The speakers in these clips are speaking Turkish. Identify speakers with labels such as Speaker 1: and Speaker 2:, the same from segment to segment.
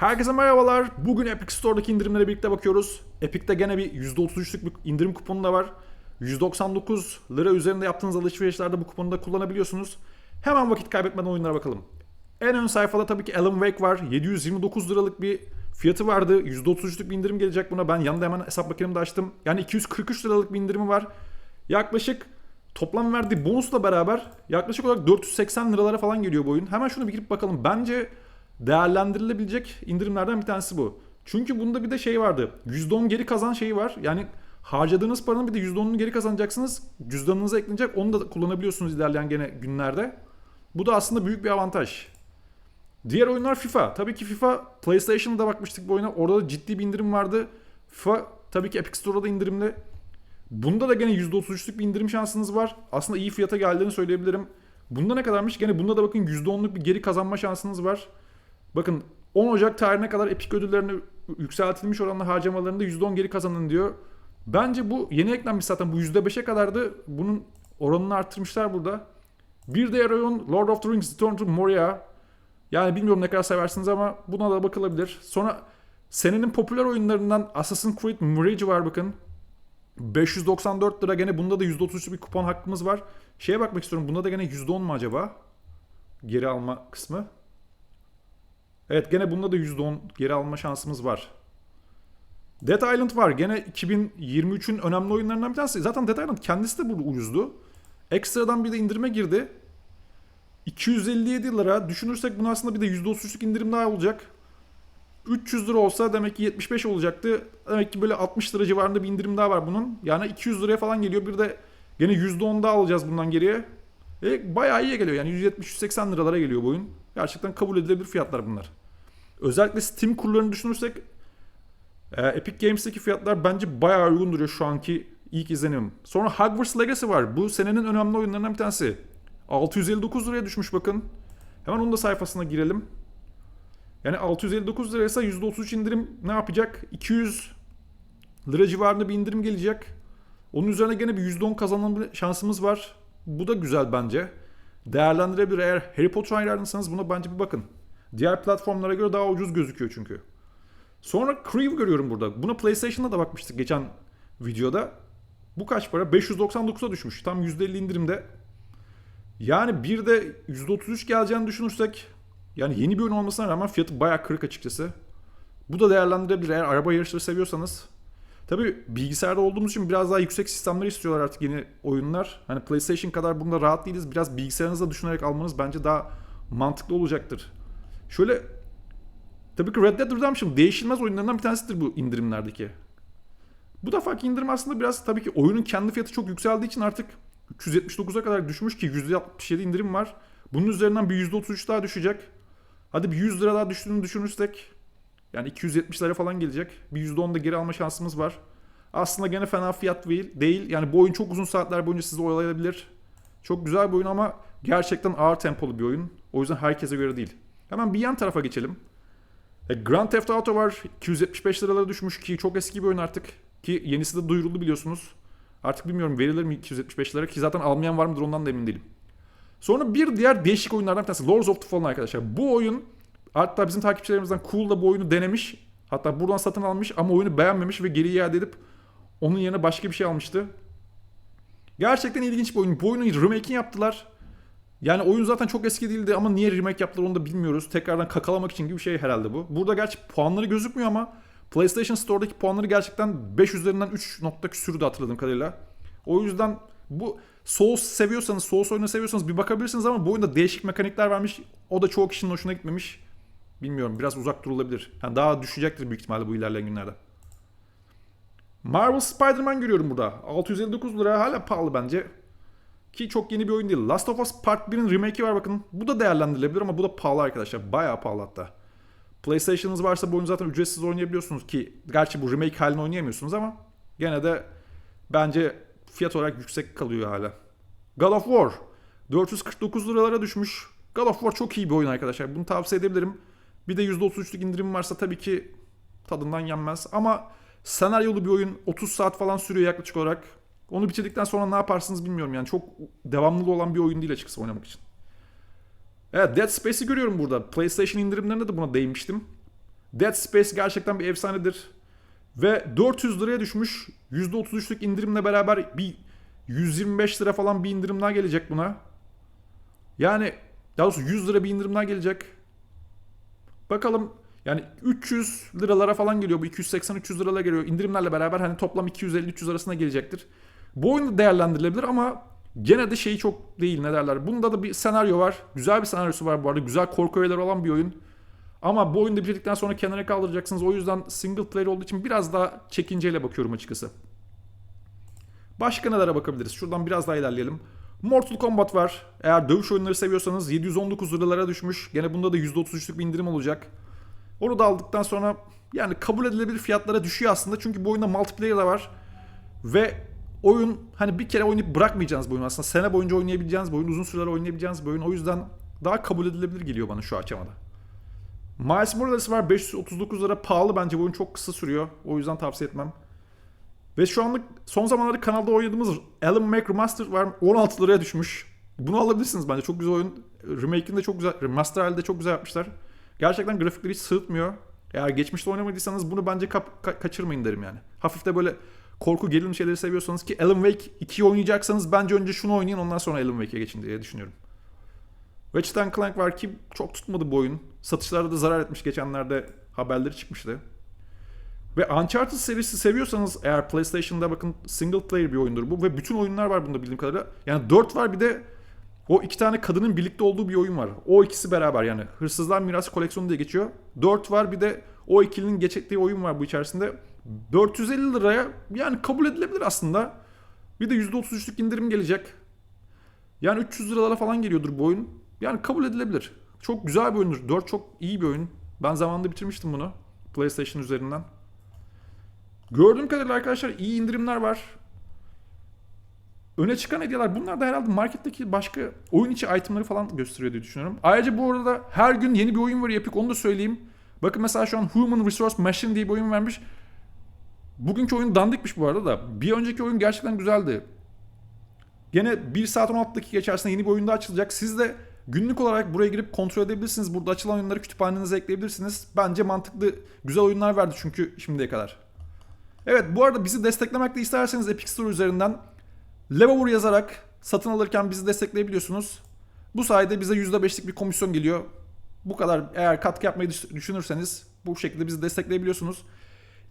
Speaker 1: Herkese merhabalar. Bugün Epic Store'daki indirimlere birlikte bakıyoruz. Epic'te gene bir %33'lük bir indirim kuponu da var. 199 lira üzerinde yaptığınız alışverişlerde bu kuponu da kullanabiliyorsunuz. Hemen vakit kaybetmeden oyunlara bakalım. En ön sayfada tabii ki Alan Wake var. 729 liralık bir fiyatı vardı. %33'lük bir indirim gelecek buna. Ben yanında hemen hesap makinemi de açtım. Yani 243 liralık bir indirimi var. Yaklaşık toplam verdiği bonusla beraber yaklaşık olarak 480 liralara falan geliyor bu oyun. Hemen şunu bir girip bakalım. Bence değerlendirilebilecek indirimlerden bir tanesi bu. Çünkü bunda bir de şey vardı. %10 geri kazan şeyi var. Yani harcadığınız paranın bir de %10'unu geri kazanacaksınız. Cüzdanınıza eklenecek. Onu da kullanabiliyorsunuz ilerleyen gene günlerde. Bu da aslında büyük bir avantaj. Diğer oyunlar FIFA. Tabii ki FIFA PlayStation'da bakmıştık bu oyuna. Orada da ciddi bir indirim vardı. FIFA tabii ki Epic Store'da da indirimli. Bunda da gene %33'lük bir indirim şansınız var. Aslında iyi fiyata geldiğini söyleyebilirim. Bunda ne kadarmış? Gene bunda da bakın %10'luk bir geri kazanma şansınız var. Bakın 10 Ocak tarihine kadar Epic ödüllerini yükseltilmiş oranla harcamalarında %10 geri kazanın diyor. Bence bu yeni eklenmiş zaten. Bu %5'e kadardı. Bunun oranını arttırmışlar burada. Bir diğer oyun Lord of the Rings Return to Moria. Yani bilmiyorum ne kadar seversiniz ama buna da bakılabilir. Sonra senenin popüler oyunlarından Assassin's Creed Mirage var bakın. 594 lira gene bunda da %33 bir kupon hakkımız var. Şeye bakmak istiyorum bunda da gene %10 mu acaba? Geri alma kısmı. Evet gene bunda da %10 geri alma şansımız var. Dead Island var. Gene 2023'ün önemli oyunlarından bir tanesi. Zaten Dead Island kendisi de burada ucuzdu. Ekstradan bir de indirime girdi. 257 lira. Düşünürsek bunu aslında bir de %33'lük indirim daha olacak. 300 lira olsa demek ki 75 olacaktı. Demek ki böyle 60 lira civarında bir indirim daha var bunun. Yani 200 liraya falan geliyor. Bir de gene %10 daha alacağız bundan geriye. E, bayağı iyi geliyor. Yani 170-180 liralara geliyor bu oyun. Gerçekten kabul edilebilir fiyatlar bunlar. Özellikle Steam kurlarını düşünürsek e, Epic Games'teki fiyatlar bence bayağı uygun duruyor şu anki ilk izlenim. Sonra Hogwarts Legacy var. Bu senenin önemli oyunlarından bir tanesi. 659 liraya düşmüş bakın. Hemen onun da sayfasına girelim. Yani 659 liraysa %33 indirim ne yapacak? 200 lira civarında bir indirim gelecek. Onun üzerine gene bir %10 kazanma şansımız var. Bu da güzel bence. Değerlendirebilir. Eğer Harry Potter hayranıysanız buna bence bir bakın. Diğer platformlara göre daha ucuz gözüküyor çünkü. Sonra Crave görüyorum burada. Buna PlayStation'da da bakmıştık geçen videoda. Bu kaç para? 599'a düşmüş. Tam %50 indirimde. Yani bir de %33 geleceğini düşünürsek yani yeni bir oyun olmasına rağmen fiyatı bayağı kırık açıkçası. Bu da değerlendirebilir eğer araba yarışları seviyorsanız. Tabi bilgisayarda olduğumuz için biraz daha yüksek sistemler istiyorlar artık yeni oyunlar. Hani PlayStation kadar bunda rahat değiliz. Biraz bilgisayarınızda düşünerek almanız bence daha mantıklı olacaktır. Şöyle tabii ki Red Dead Redemption değişilmez oyunlarından bir tanesidir bu indirimlerdeki. Bu defaki indirim aslında biraz tabii ki oyunun kendi fiyatı çok yükseldiği için artık 379'a kadar düşmüş ki %67 indirim var. Bunun üzerinden bir %33 daha düşecek. Hadi bir 100 lira daha düştüğünü düşünürsek yani 270 lira falan gelecek. Bir %10 da geri alma şansımız var. Aslında gene fena fiyat değil. değil. Yani bu oyun çok uzun saatler boyunca sizi oyalayabilir. Çok güzel bir oyun ama gerçekten ağır tempolu bir oyun. O yüzden herkese göre değil. Hemen bir yan tarafa geçelim. E, Grand Theft Auto var. 275 liralara düşmüş ki çok eski bir oyun artık. Ki yenisi de duyuruldu biliyorsunuz. Artık bilmiyorum verilir mi 275 lira ki zaten almayan var mıdır ondan da emin değilim. Sonra bir diğer değişik oyunlardan bir tanesi Lords of the Fallen arkadaşlar. Bu oyun hatta bizim takipçilerimizden Cool da bu oyunu denemiş. Hatta buradan satın almış ama oyunu beğenmemiş ve geri iade edip onun yerine başka bir şey almıştı. Gerçekten ilginç bir oyun. Bu oyunun remake'ini yaptılar. Yani oyun zaten çok eski değildi ama niye remake yaptılar onu da bilmiyoruz. Tekrardan kakalamak için gibi bir şey herhalde bu. Burada gerçi puanları gözükmüyor ama PlayStation Store'daki puanları gerçekten 5 üzerinden 3 nokta küsürü de hatırladığım kadarıyla. O yüzden bu Souls seviyorsanız, Souls oyunu seviyorsanız bir bakabilirsiniz ama bu oyunda değişik mekanikler vermiş. O da çoğu kişinin hoşuna gitmemiş. Bilmiyorum biraz uzak durulabilir. Yani daha düşecektir büyük ihtimalle bu ilerleyen günlerde. Marvel Spider-Man görüyorum burada. 659 lira hala pahalı bence. Ki çok yeni bir oyun değil. Last of Us Part 1'in remake'i var bakın. Bu da değerlendirilebilir ama bu da pahalı arkadaşlar. Bayağı pahalı hatta. PlayStation'ınız varsa bu oyunu zaten ücretsiz oynayabiliyorsunuz ki gerçi bu remake halini oynayamıyorsunuz ama gene de bence fiyat olarak yüksek kalıyor hala. God of War 449 liralara düşmüş. God of War çok iyi bir oyun arkadaşlar. Bunu tavsiye edebilirim. Bir de %33'lük indirim varsa tabii ki tadından yenmez. Ama senaryolu bir oyun 30 saat falan sürüyor yaklaşık olarak. Onu bitirdikten sonra ne yaparsınız bilmiyorum yani. Çok devamlı olan bir oyun değil açıkçası oynamak için. Evet Dead Space'i görüyorum burada. PlayStation indirimlerinde de buna değinmiştim. Dead Space gerçekten bir efsanedir. Ve 400 liraya düşmüş. %33'lük indirimle beraber bir 125 lira falan bir indirim daha gelecek buna. Yani daha doğrusu 100 lira bir indirim daha gelecek. Bakalım yani 300 liralara falan geliyor bu 280-300 liralara geliyor. İndirimlerle beraber hani toplam 250-300 arasına gelecektir. Bu oyun da değerlendirilebilir ama gene de şeyi çok değil ne derler. Bunda da bir senaryo var. Güzel bir senaryosu var bu arada. Güzel korku öğeleri olan bir oyun. Ama bu oyunu da bitirdikten sonra kenara kaldıracaksınız. O yüzden single player olduğu için biraz daha çekinceyle bakıyorum açıkçası. Başka nelere bakabiliriz? Şuradan biraz daha ilerleyelim. Mortal Kombat var. Eğer dövüş oyunları seviyorsanız 719 liralara düşmüş. Gene bunda da %33'lük bir indirim olacak. Onu da aldıktan sonra yani kabul edilebilir fiyatlara düşüyor aslında. Çünkü bu oyunda multiplayer da var. Ve oyun hani bir kere oynayıp bırakmayacağınız bir oyun aslında. Sene boyunca oynayabileceğiniz bir oyun. Uzun süreler oynayabileceğiniz bir oyun. O yüzden daha kabul edilebilir geliyor bana şu aşamada. Miles Morales var 539 lira pahalı bence bu oyun çok kısa sürüyor. O yüzden tavsiye etmem. Ve şu anlık son zamanlarda kanalda oynadığımız Alan Wake Remastered var 16 liraya düşmüş. Bunu alabilirsiniz bence çok güzel oyun. Remake'ini de çok güzel, remaster halde çok güzel yapmışlar. Gerçekten grafikleri hiç sığıtmıyor. Eğer geçmişte oynamadıysanız bunu bence kap- ka- kaçırmayın derim yani. Hafif de böyle korku gerilim şeyleri seviyorsanız ki Alan Wake 2'yi oynayacaksanız bence önce şunu oynayın ondan sonra Alan Wake'e geçin diye düşünüyorum. Ratchet Clank var ki çok tutmadı bu oyun. Satışlarda da zarar etmiş geçenlerde haberleri çıkmıştı. Ve Uncharted serisi seviyorsanız eğer PlayStation'da bakın single player bir oyundur bu ve bütün oyunlar var bunda bildiğim kadarıyla. Yani 4 var bir de o iki tane kadının birlikte olduğu bir oyun var. O ikisi beraber yani Hırsızlar Miras Koleksiyonu diye geçiyor. 4 var bir de o ikilinin geçektiği oyun var bu içerisinde. 450 liraya yani kabul edilebilir aslında. Bir de %33'lük indirim gelecek. Yani 300 liralara falan geliyordur bu oyun. Yani kabul edilebilir. Çok güzel bir oyundur. 4 çok iyi bir oyun. Ben zamanında bitirmiştim bunu. PlayStation üzerinden. Gördüğüm kadarıyla arkadaşlar iyi indirimler var. Öne çıkan hediyeler bunlar da herhalde marketteki başka oyun içi itemları falan gösteriyor diye düşünüyorum. Ayrıca bu arada her gün yeni bir oyun var Epic onu da söyleyeyim. Bakın mesela şu an Human Resource Machine diye bir oyun vermiş. Bugünkü oyun dandikmiş bu arada da. Bir önceki oyun gerçekten güzeldi. Gene 1 saat 16 dakika içerisinde yeni bir oyun daha açılacak. Siz de günlük olarak buraya girip kontrol edebilirsiniz. Burada açılan oyunları kütüphanenize ekleyebilirsiniz. Bence mantıklı, güzel oyunlar verdi çünkü şimdiye kadar. Evet bu arada bizi desteklemek de isterseniz Epic Store üzerinden Levour yazarak satın alırken bizi destekleyebiliyorsunuz. Bu sayede bize %5'lik bir komisyon geliyor. Bu kadar eğer katkı yapmayı düş- düşünürseniz bu şekilde bizi destekleyebiliyorsunuz.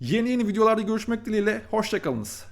Speaker 1: Yeni yeni videolarda görüşmek dileğiyle. Hoşçakalınız.